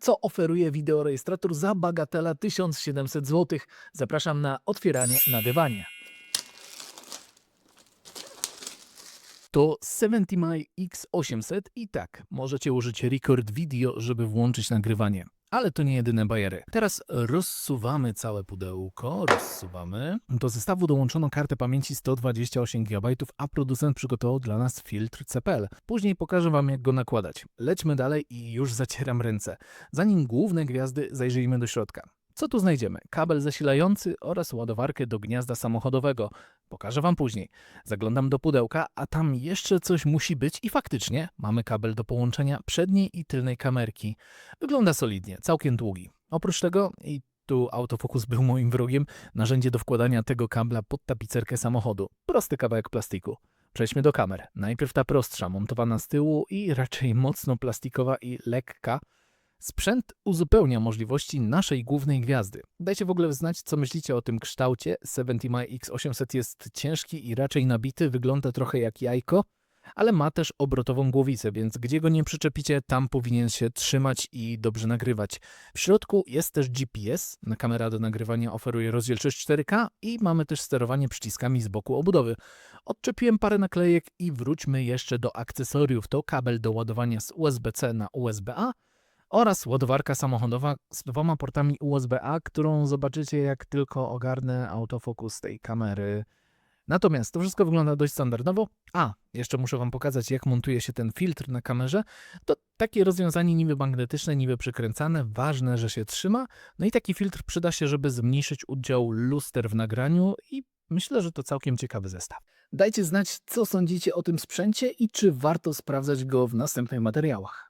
co oferuje wideorejestrator za bagatela 1700 zł. Zapraszam na otwieranie na dywanie. To 70mi X800 i tak, możecie użyć Record Video, żeby włączyć nagrywanie. Ale to nie jedyne bajery. Teraz rozsuwamy całe pudełko, rozsuwamy. Do zestawu dołączono kartę pamięci 128 GB, a producent przygotował dla nas filtr CPL. Później pokażę Wam, jak go nakładać. Lećmy dalej i już zacieram ręce. Zanim główne gwiazdy, zajrzyjmy do środka. Co tu znajdziemy? Kabel zasilający oraz ładowarkę do gniazda samochodowego. Pokażę Wam później. Zaglądam do pudełka, a tam jeszcze coś musi być i faktycznie mamy kabel do połączenia przedniej i tylnej kamerki. Wygląda solidnie, całkiem długi. Oprócz tego, i tu autofokus był moim wrogiem, narzędzie do wkładania tego kabla pod tapicerkę samochodu. Prosty kawałek plastiku. Przejdźmy do kamer. Najpierw ta prostsza, montowana z tyłu i raczej mocno plastikowa i lekka. Sprzęt uzupełnia możliwości naszej głównej gwiazdy. Dajcie w ogóle znać, co myślicie o tym kształcie. 70 X800 jest ciężki i raczej nabity, wygląda trochę jak jajko, ale ma też obrotową głowicę, więc gdzie go nie przyczepicie, tam powinien się trzymać i dobrze nagrywać. W środku jest też GPS, kamera do nagrywania oferuje rozdzielczość 4K i mamy też sterowanie przyciskami z boku obudowy. Odczepiłem parę naklejek i wróćmy jeszcze do akcesoriów. To kabel do ładowania z USB-C na USB-A oraz ładowarka samochodowa z dwoma portami USB-A, którą zobaczycie jak tylko ogarnę autofokus tej kamery. Natomiast to wszystko wygląda dość standardowo. A, jeszcze muszę Wam pokazać, jak montuje się ten filtr na kamerze. To takie rozwiązanie niby magnetyczne, niby przykręcane. Ważne, że się trzyma. No i taki filtr przyda się, żeby zmniejszyć udział luster w nagraniu i myślę, że to całkiem ciekawy zestaw. Dajcie znać, co sądzicie o tym sprzęcie i czy warto sprawdzać go w następnych materiałach.